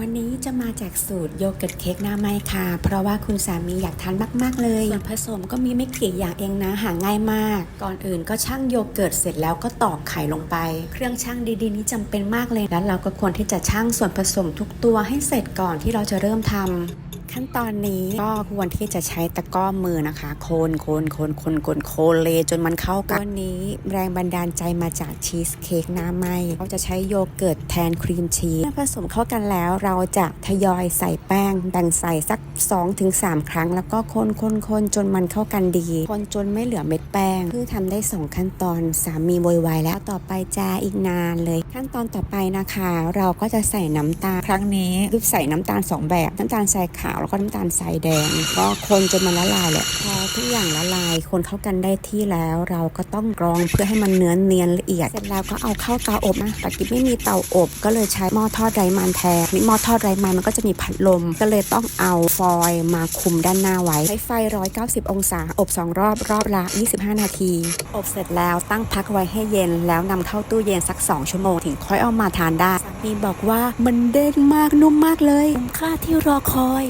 วันนี้จะมาแจกสูตรโยเกิร์ตเค้กหน้าไม้ค่ะ เพราะว่าคุณสามีอยากทานมากๆ เลยส่วนผสมก็มีไม่กี่อย่างเองนะหาง่ายมาก ก่อนอื่นก็ชั่งโยเกิร์ตเสร็จแล้วก็ตอกไข่ลงไป เครื่องชั่งดีๆนี้จำเป็นมากเลยแล้วเราก็ควรที่จะชั่งส่วนผสมทุกตัวให้เสร็จก่อนที่เราจะเริ่มทำ ขั้นตอนนี้ก็ควรที่จะใช้ตะก้อมือนะคะ โคนโคนโคนโคนโคนโคนเลจนมันเข้ากันวันนี้แรงบันดาลใจมาจากชีสเค้กหน้าไหมเราจะใช้โยเกิร์ตแทนครีมชีสเมื่อผสมเข้ากันแล้วเราจะทยอยใส่แป้งแบ่งใส่สัก 2-3 ครั้ง แล้วก็คนคนคนจนมันเข้ากันดี คนจนไม่เหลือเม็ดแป้งเพิ่งทำได้ 2 ขั้นตอนสามีโวยวายแล้วต่อไปจะอีกนานเลย ขั้นตอนต่อไปนะคะ เราก็จะใส่น้ำตาลครั้งนี้คือใส่น้ำตาลสองแบบน้ำตาลทรายขาวแล้วก็น้ำตาลทรายแดง ก็คนจนมันละลายแหละพอทุกอย่างละลาย คนเข้ากันได้ที่แล้ว เราก็ต้องกรองเพื่อให้มันเนื้อเนียนละเอียดเสร็จแล้วก็เอาเข้าเตาอบนะปกติไม่มีเตาอบ ก็เลยใช้หม้อทอดไร้มันแทนนี่หม้อทอดไร้มันมันก็จะมีพัดลม ก็เลยต้องเอาฟอยล์มาคุมด้านหน้าไว้ใช้ไฟ 190 องศา อบ 2 รอบรอบละ 25 นาที อบเสร็จแล้วตั้งพักไว้ให้เย็น แล้วนำเข้าตู้เย็นสัก 2 ชั่วโมง ถึงค่อยเอามาทานได้สามีบอกว่ามันเด้งมากนุ่มมากเลยคุ้มค่าที่รอคอย